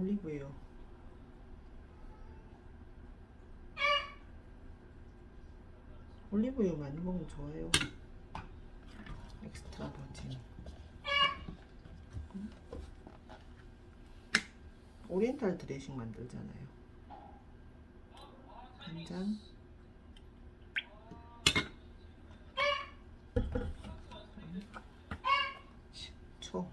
올리브유. 올리브유 많이 먹으면 좋아요. 엑스트라 버진. 음. 오리엔탈 드레싱 만들잖아요. 간장. 식초.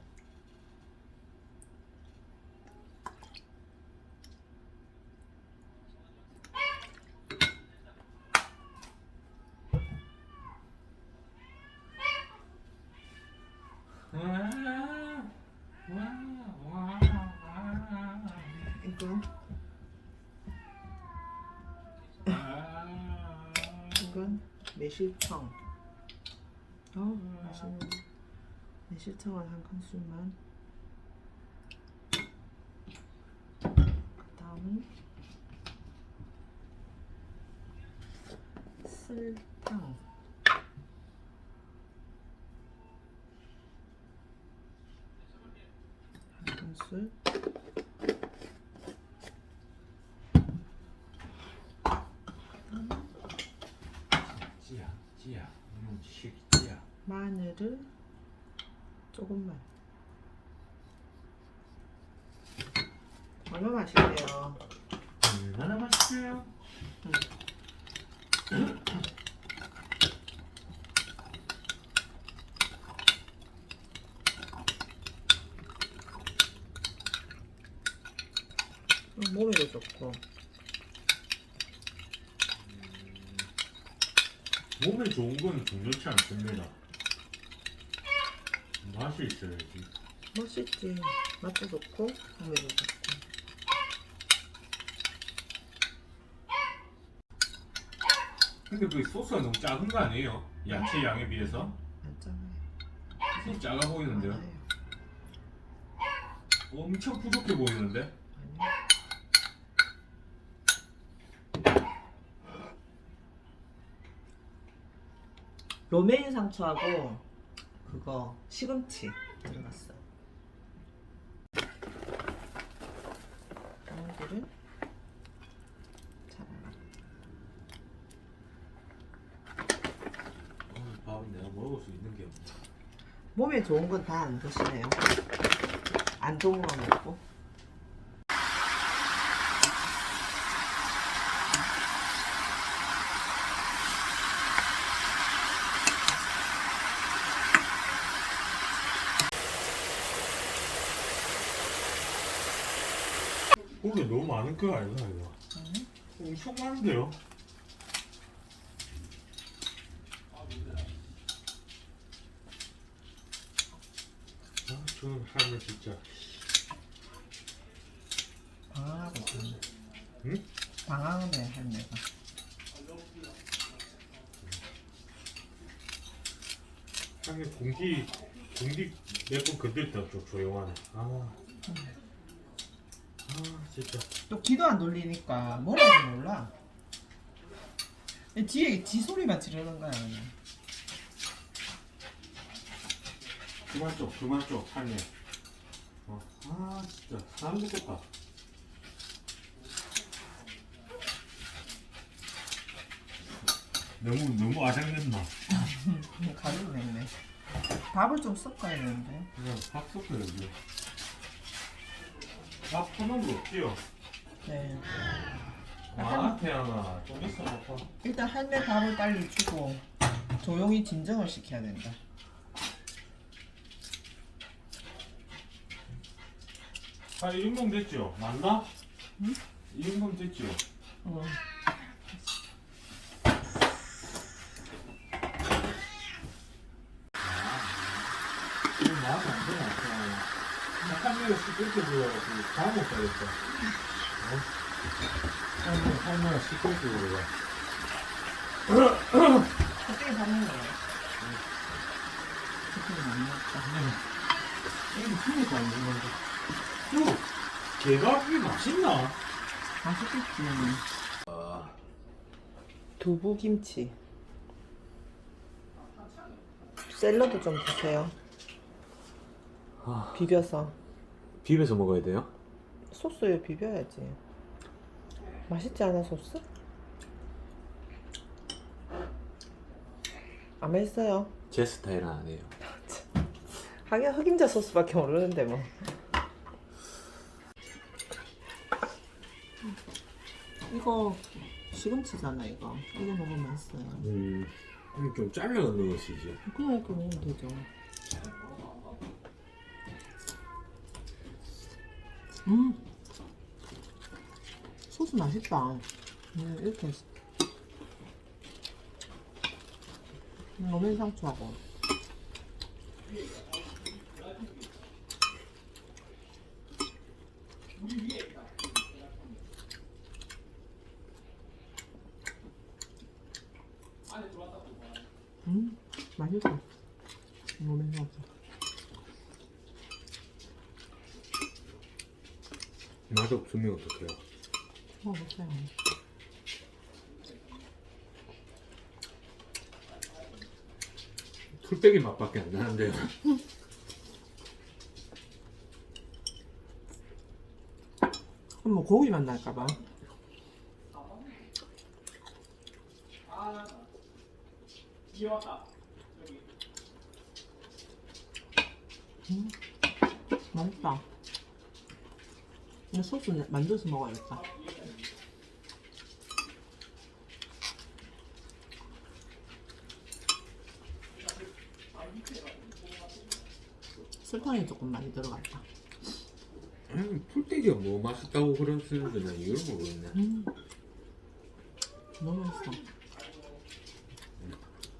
이거 이건 매실청. 어 맛있네. 매실청을 한 큰술만. 그다음은 설탕. 한 큰술. 찌야 찌야 이놈 식 찌야 마늘을 조금만. 얼마 맛있게요. 얼마나 맛있어요? 몸에도 좋고. 몸에 좋은 건 중요치 않습니다 맛이 있어야지 맛있지. 맛도 좋고 몸에도 좋고. 근데 그 소스가 너무 작은 거 아니에요? 야채 양에 비해서? 맞잖아요. 좀 작아 보이는데요? 맞아요. 엄청 부족해 보이는데? 아니요. 로메인 상추하고 그거 시금치 들어갔어. 딸기를 잘라. 오늘 밥은 내가 먹을 수 있는 게 없네 몸에 좋은 건 다 안 드시네요. 안 좋은 거 먹고. 고기 너무 많은 거 아니야 이거? 엄청 많은데요? 아, 저는 할매 진짜 방황하거든. 응? 방황하네 할매가. 할매 공기 공기 몇 번 건들 때좀 조용하네 아, 아 진짜 또 귀도 안 돌리니까 뭐라고 몰라. 뒤에 지 소리만 지르는 거야. 그만 좀 그만 좀 할매 어. 아 진짜 사람 죽겠다 너무 너무 아장냈나 가루로 냈네. 밥을 좀 섞어야 되는데. 그냥 밥 섞어야지 밥 네. 나한테 하나 좀 있어 먹어 일단 할매 밥을 빨리 주고 조용히 진정을 시켜야 된다. 아, 이 됐죠? 맞나? 응? 이 됐죠? 어. 이거 마음에 안 드나? 약간 시끄럽게 불러가지고 다 먹어야겠다. 어? 할머니, 할머니 시끄럽게 불러가. 어떻게 밥 먹는 거야? 이거 안. 요, 맛있나? 맛있겠지. 두부김치. 샐러드 좀 주세요. 아, 비벼서. 비벼서 먹어야 돼요? 소스에 비벼야지. 맛있지 않아 소스? 안 맛있어요. 제 스타일은 아니에요. 하긴 흑임자 소스밖에 모르는데 뭐. 이거 시금치잖아 이거. 이거 먹으면 맛있어요. 음, 이거 좀 잘라 넣으시지. 그냥 이렇게 먹으면 되죠. 음, 소스 맛있다. 음, 이렇게 로맨 상추하고. 음, 맛있어. 로맨 상추. 맛 없으면 어떡해요? 먹어보세요. 풀떼기 맛밖에 안 나는데요. 그럼 뭐 고기만 날까봐. 음, 맛있다. 이 소스 내- 만들어서 먹어야겠다. 설탕이 조금 많이 들어갔다. 아니, 풀떼기가 뭐 맛있다고 그러시는데 난 이걸 모르겠네. 음. 너무 맛있어.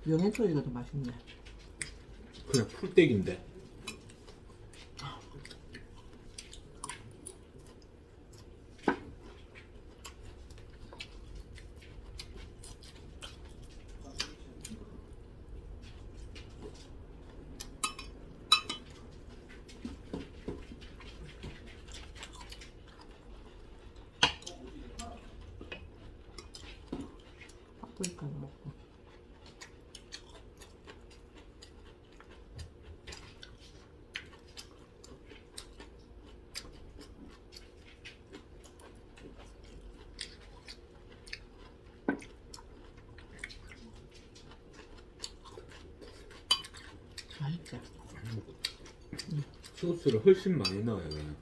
명예초이가 더 맛있네. 그냥 풀떼기인데. 파프리카도 먹고. 맛있지? 소스를 훨씬 많이 넣어요. 그냥.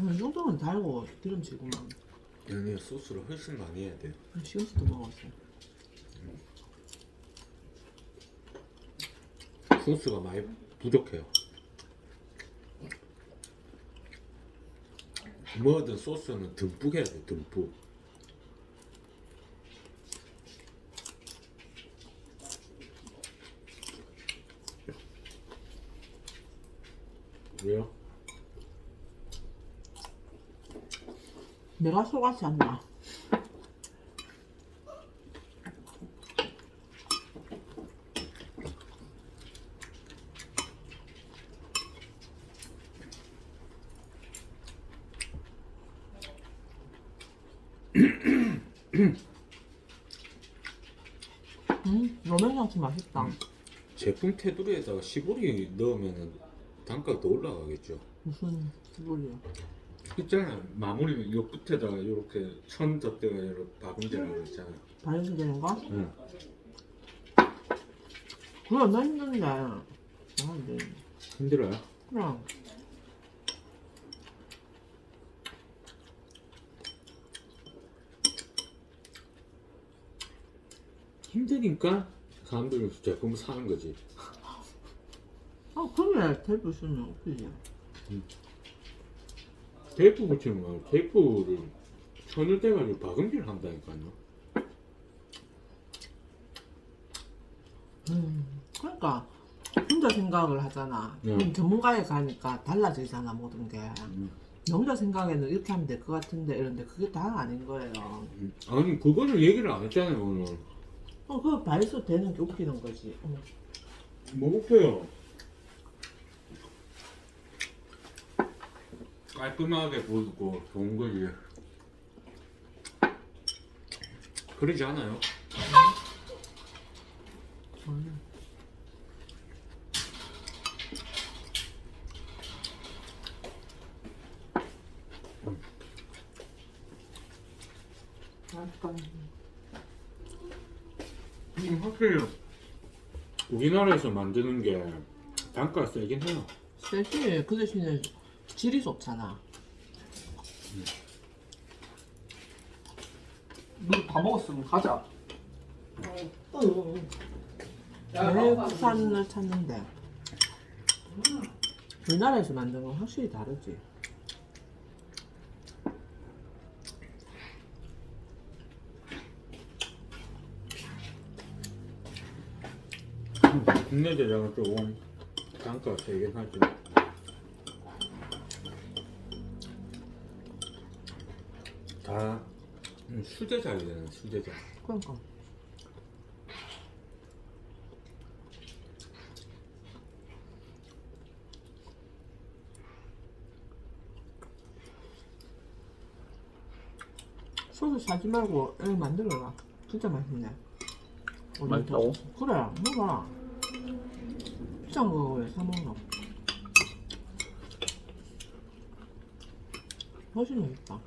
음, 이 정도면 달고 기름지구만. 아니, 소스를 훨씬 많이 해야 돼요. 시금치도 먹었어. 소스가 많이 부족해요. 뭐든 소스는 듬뿍 해야 돼, 듬뿍. 왜요? 내가 속았지 않나? 음, 로맨 상추 맛있다. 제품 테두리에다가 시보리 넣으면 단가가 더 올라가겠죠. 무슨 소리야? 있잖아요. 마무리 요 끝에다가 이렇게 천 덧대가 이렇게 박음질하고 있잖아요. 발효 되는 거? 응. 그래, 나 힘든데. 아, 네. 힘들어요? 그럼. 힘드니까 사람들이 제품을 사는 거지. 아, 그래. 테이프 쓰면 어떻게 테이프 붙이는 거 테이프를 천을 떼가지고 박음질 한다니까요. 음, 그러니까 혼자 생각을 하잖아. 네. 그럼 전문가에 가니까 달라지잖아 모든 게. 음. 나 혼자 생각에는 이렇게 하면 될 것 같은데 이런데 그게 다 아닌 거예요. 음. 아니 그거는 얘기를 안 했잖아요 오늘. 어, 그 발수 되는 게 웃기는 거지. 어. 뭐 못해요. 깔끔하게 보이고 좋은 거지. 그러지 않아요? 맛있다. 음, 확실히 우리나라에서 만드는 게 단가가 세긴 해요. 세지. 그 대신에 질이 좋잖아. 우리 다 먹었으면 가자. 왜 국산을 찾는데? 우리나라에서 만든 건 확실히 다르지. 국내 제작은 조금 단가가 세긴 하죠. 다 음, 수제작이잖아요, 수제작. 그러니까. 소스 사지 말고 여기 만들어라. 진짜 맛있네. 우리 맛있다고? 더- 그래, 먹어라. 비싼 거왜사 먹어? 훨씬 맛있다.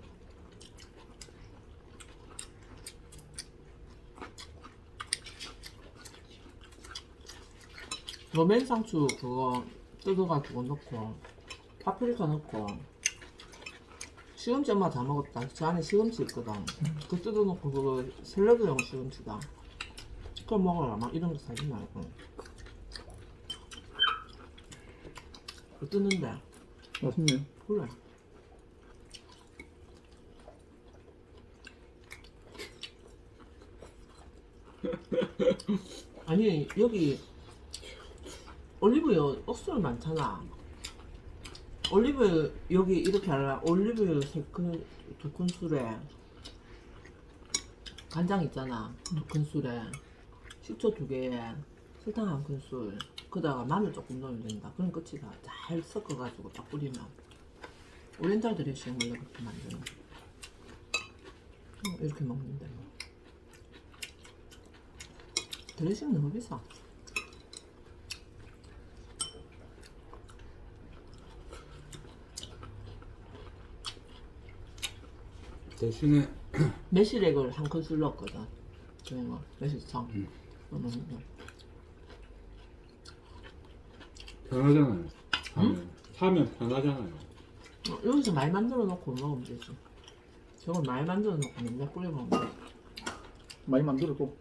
로맨 상추 그거 뜯어가지고 넣고 파프리카 넣고 시금치 엄마 다 먹었다. 저 안에 시금치 있거든. 그 뜯어놓고 그거 샐러드용 시금치다. 그거 먹어라. 막 이런 거 사지 말고. 그거 뜯는데 맛있네. 그래. 아니 여기 올리브유 억수로 많잖아. 올리브 여기 이렇게 하라. 올리브유 세큰 두 큰술에 간장 있잖아. 두 큰술에 식초 두 개에 설탕 한 큰술. 그다가 마늘 조금 넣으면 된다. 그럼 끝이다. 잘 섞어가지고 딱 뿌리면 오렌지 드레싱 원래 그렇게 만드는. 거. 어, 이렇게 먹는데 뭐. 드레싱 너무 비싸. 대신에 매실액을 한 큰술 넣었거든. 그냥 매실청. 음. 음. 편하잖아요. 사면, 사면 편하잖아요. 어, 여기서 많이 만들어 놓고 먹으면 되지. 저걸 많이 만들어 놓고 맨날 뿌려 먹으면 돼. 많이 만들어도